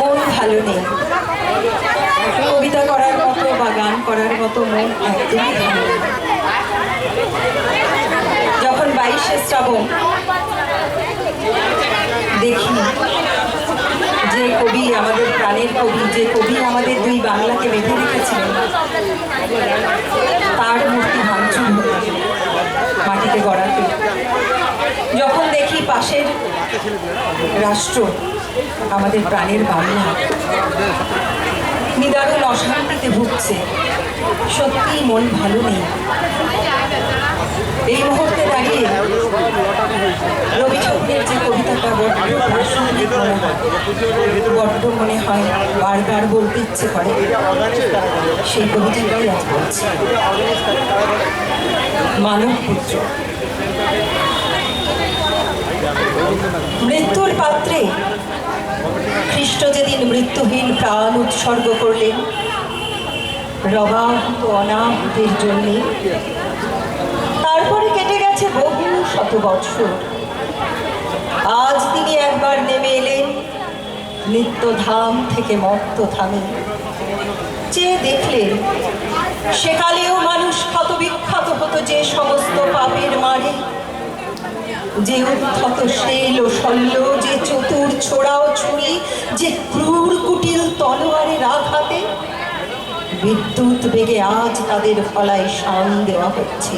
মন ভালো নেই। কবিতা করার মতো বা গান করার মতো মন একদমই যখন বাইশে শ্রাবণ দেখি যে কবি আমাদের প্রাণের কবি, যে কবি আমাদের দুই বাংলাকে বেঁধে রেখেছিলেন, তার মূর্তি ভাঙচুর মাটিতে গড়াতে। যখন দেখি পাশের রাষ্ট্র আমাদের প্রাণের বাংলা। নিদারুণ অশান্তিতে ভুগছে। সত্যি মন ভালো নেই। এই মুহূর্তে দাঁড়িয়ে রবি ঠাকুরের যে কবিতাটা বড্ড মনে হয় বারবার বলতে ইচ্ছে করে, সেই কবিতাটাই আজ বলছি। মানব পুত্র। মৃত্যুর পাত্রে যেদিন প্রাণ উৎসর্গ করলেন। রবাহত অনাহতের জন্যে। তারপরে কেটে গেছে বহু শত বৎসর আজ তিনি একবার নেমে এলেন, নিত্যধাম থেকে মর্ত ধামে চেয়ে দেখলেন, সেকালেও মানুষ ক্ষত বিখ্যাত হতো যে সমস্ত পাপের মারে। যে উদ্ধত শৈল শল্য, যে চতুর ছোড়াও ছুরি, যে ক্রূর কুটিল তলোয়ারের আঘাতে বিদ্যুৎ বেগে আজ তাদের ফলায় শান দেওয়া হচ্ছে।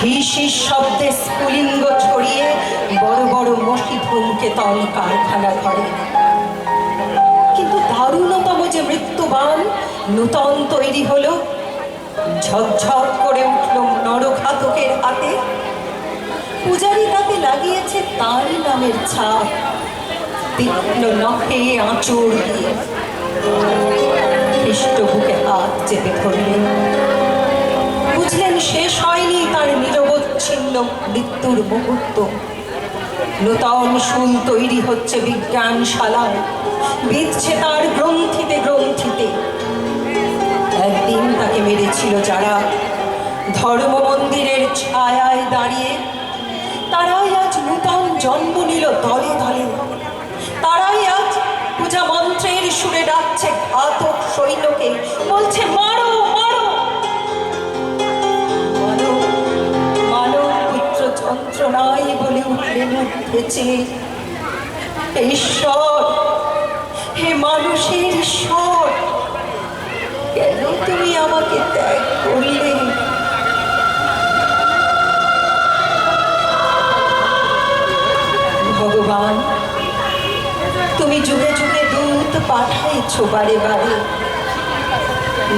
হিস হিস শব্দে স্ফুলিঙ্গ ছড়িয়ে বড় বড় মশি ধুমকে তল কারখানা ঘরে কিন্তু দারুণতম যে মৃত্যুবান, নূতন তৈরি হলো, ঝকঝক করে উঠল পূজারি তাতে লাগিয়েছে তার নামের ছাপ। তীক্ষ্ণ নখে আঁচড় দিয়ে। খ্রিস্ট বুকে হাত চেপে ধরলেন বুঝলেন শেষ হয়নি তার নিরবচ্ছিন্ন মৃত্যুর মুহূর্ত। নূতন সুল তৈরি হচ্ছে বিজ্ঞানশালায়। বিধছে তার গ্রন্থিতে গ্রন্থিতে। একদিন তাকে মেরেছিল যারা ধর্ম মন্দিরের ছায়ায় দাঁড়িয়ে তারাই আজ নূতন জন্ম নিল দলে দলে। তারাই আজ পূজা মন্ত্রের সুরে ডাকছে ঘাতক সৈন্যকে। বলছে, মারো মারো! মানব মানব পুত্র যন্ত্রণাই বলে উঠলেন উঠেছে ঈশ্বর, হে মানুষের ঈশ্বর, কেন তুমি আমাকে ত্যাগ করলে? পাঠাইছ বারে বারে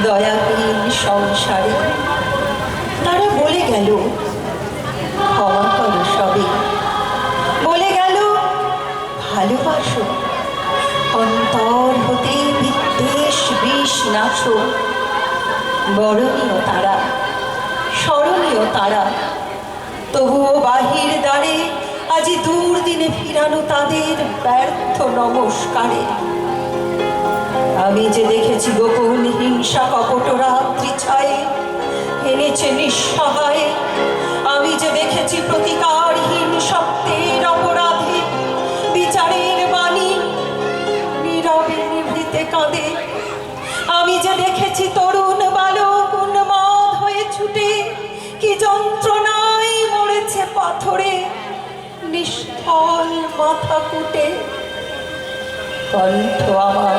দয়াহীন সংসারে। তারা বলে গেল, ক্ষমা করো সবে। বলে গেল, ভালোবাসো, অন্তর হতে বিদ্বেষ বিষ নাশো বরণীয় তারা, স্মরণীয় তারা। তবুও বাহির দ্বারে, আজি দূর দিনে ফিরানো তাদের ব্যর্থ নমস্কারে। আমি যে দেখেছি গোপন হিংসা কপট রাত্রি ছায়ে এনেছে নিঃসহায়। আমি যে দেখেছি প্রতিকারহীন সত্যের অপরাধে, বিচারের বাণী নীরবে নিভৃতে কাঁদে। আমি যে দেখেছি তরুণ বালক উন্মাদ হয়ে ছুটে, কি যন্ত্রণায় মরেছে পাথরে নিষ্ফল মাথা কুটে। কণ্ঠ আমার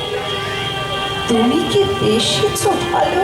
তুমি কি বেশি ভালো